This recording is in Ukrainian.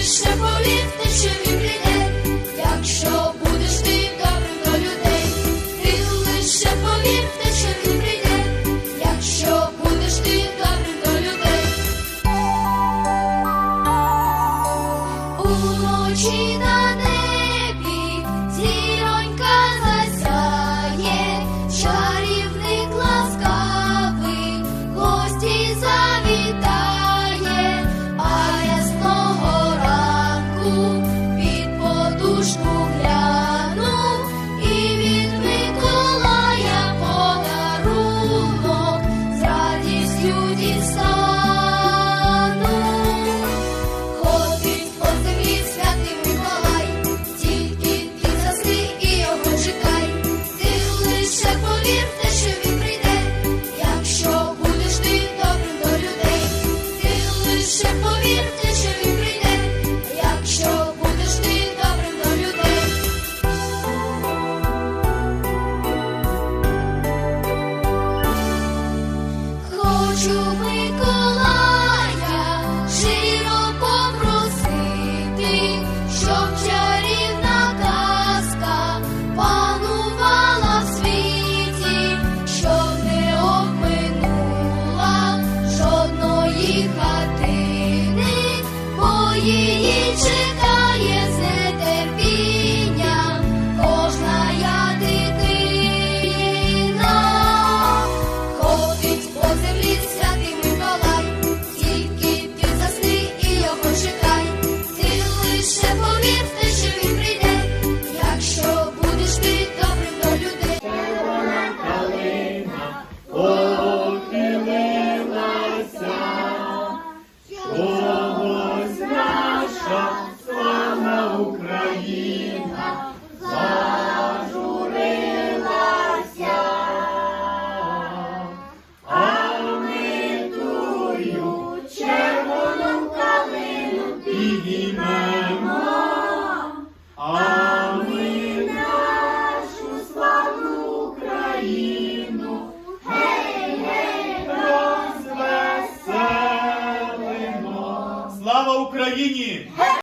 Лиш якщо будеш ти добрим до людей, ти лише повір те, що він якщо будеш ти добрим до людей, на ye ye підіймемо, а ми нашу славну Україну, гей, гей. Слава Україні!